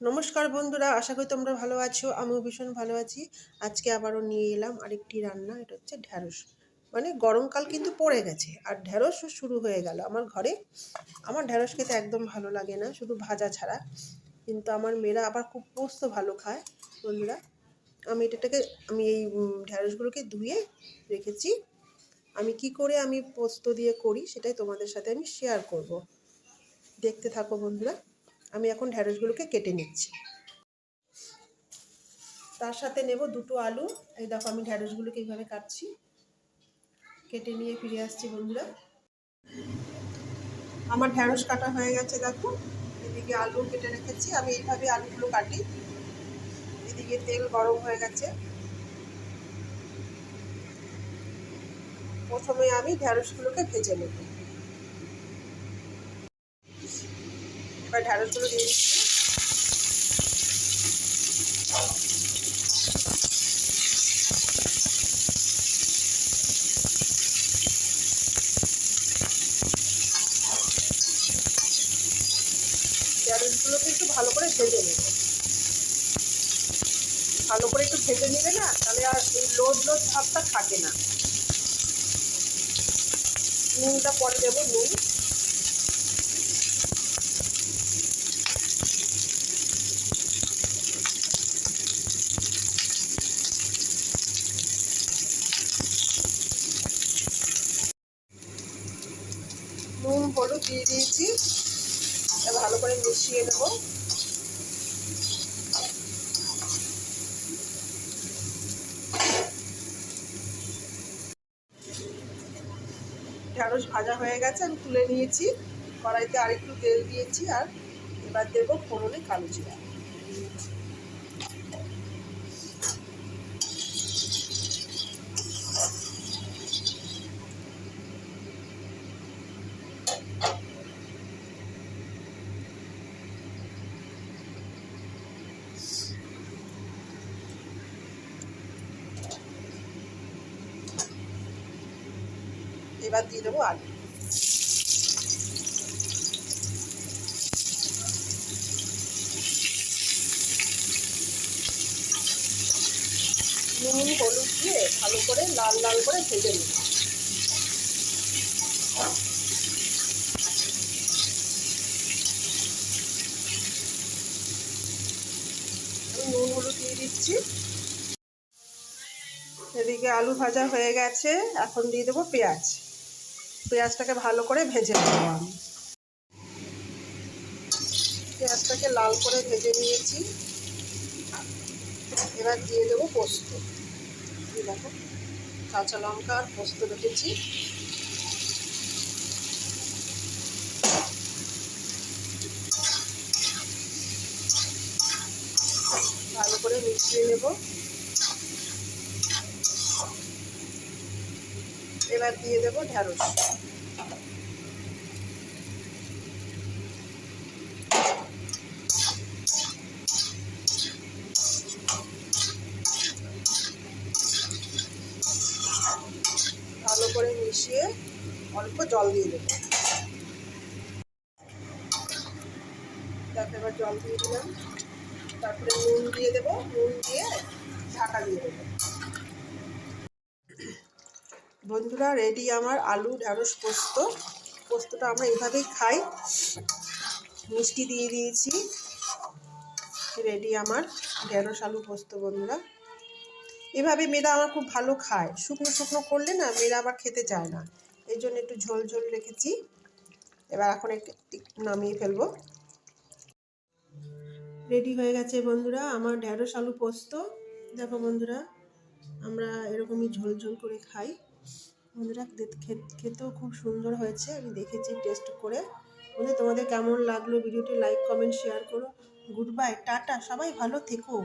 নমস্কার বন্ধুরা, আশা করি তোমরা ভালো আছো, আমিও ভীষণ ভালো আছি। আজকে আবারও নিয়ে এলাম আরেকটি রান্না, এটা হচ্ছে ঢ্যাঁড়স। মানে গরমকাল কিন্তু পড়ে গেছে, আর ঢ্যাঁড়সও শুরু হয়ে গেল আমার ঘরে। আমার ঢ্যাঁড়স খেতে একদম ভালো লাগে না, শুধু ভাজা ছাড়া। কিন্তু আমার মেয়েরা আবার খুব পোস্ত ভালো খায়, বন্ধুরা। আমি এটাটাকে আমি এই ঢ্যাঁড়সগুলোকে ধুয়ে রেখেছি। আমি কি করে আমি পোস্ত দিয়ে করি, সেটাই তোমাদের সাথে আমি শেয়ার করব। দেখতে থাকো বন্ধুরা। আমি এখন ঢ্যাঁড়সগুলোকে কেটে নিচ্ছি। তার সাথে নেব দুটো আলু। এই দেখো আমি ঢ্যাঁড়সগুলোকে এইভাবে কাটছি। কেটে নিয়ে ফিরে আসছি বন্ধুরা। আমার ঢ্যাঁড়স কাটা হয়ে গেছে, দেখো। এদিকে আলু কেটে রেখেছি। আমি এইভাবে আলুগুলো কাটি। এদিকে তেল গরম হয়ে গেছে। প্রথমে আমি ঢ্যাঁড়সগুলোকে ভেজে নেব। এবার ঢ্যাঁড়সগুলো দিয়ে দিচ্ছি। একটু ভালো করে ভেজে নেব। ভালো করে একটু ভেজে নিলে না, তাহলে আর এই লোদ লোদ ভাবটা থাকে না। নুনটা পরে দেবো, নুন নুন হলুদ দিয়ে দিয়েছি। ভালো করে মিশিয়ে নেব। ঢ্যাঁড়স ভাজা হয়ে গেছে, আমি তুলে নিয়েছি। কড়াইতে আরেকটু তেল দিয়েছি আর এবার দেবো ফোড়নে কালো জিরা। এবার দিয়ে দেবো আলু। নুন, হলুদ দিয়ে ভালো করে লাল লাল করে ভেজে নুন, হলুদ দিয়ে দিচ্ছি। এদিকে আলু ভাজা হয়ে গেছে। এখন দিয়ে দেবো পেঁয়াজ। পেঁয়াজটাকে ভালো করে ভেজে নেব আমি। পেঁয়াজটাকে লাল করে ভেজে নিয়েছি। এবার দিয়ে দেবো পোস্ত। দেখো, কাঁচা লঙ্কা আর পোস্ত রেখেছি। ভালো করে মিশিয়ে নেব। এবার দিয়ে দেবো ঢ্যাঁড়স ভালো করে মিশিয়ে অল্প জল দিয়ে দেবো। তারপরে এবার জল দিয়ে দিলাম। তারপরে নুন দিয়ে দেবো। নুন দিয়ে ঢাকা দিয়ে দেবো। বন্ধুরা রেডি আমার আলু ঢ্যাঁড়স পোস্ত। পোস্তটা আমরা এভাবেই খাই। মিষ্টি দিয়ে দিয়েছি। রেডি আমার ঢেঁড়স, আলু, পোস্ত, বন্ধুরা। এভাবে মেয়েরা আমার খুব ভালো খায়। শুকনো শুকনো করলে না মেয়েরা আবার খেতে চায় না। এই জন্য একটু ঝোল ঝোল রেখেছি। এবার এখন একটু নামিয়ে ফেলব। রেডি হয়ে গেছে বন্ধুরা আমার ঢেঁড়স, আলু, পোস্ত। দেখো বন্ধুরা, আমরা এরকমই ঝোল ঝোল করে খাই। বন্ধুরা খেতেও খুব সুন্দর হয়েছে। আমি দেখেছি টেস্ট করে। বন্ধু তোমাদের কেমন লাগল? ভিডিওটি লাইক কমেন্ট শেয়ার করো। গুড বাই টাটা, সবাই ভালো থেকো।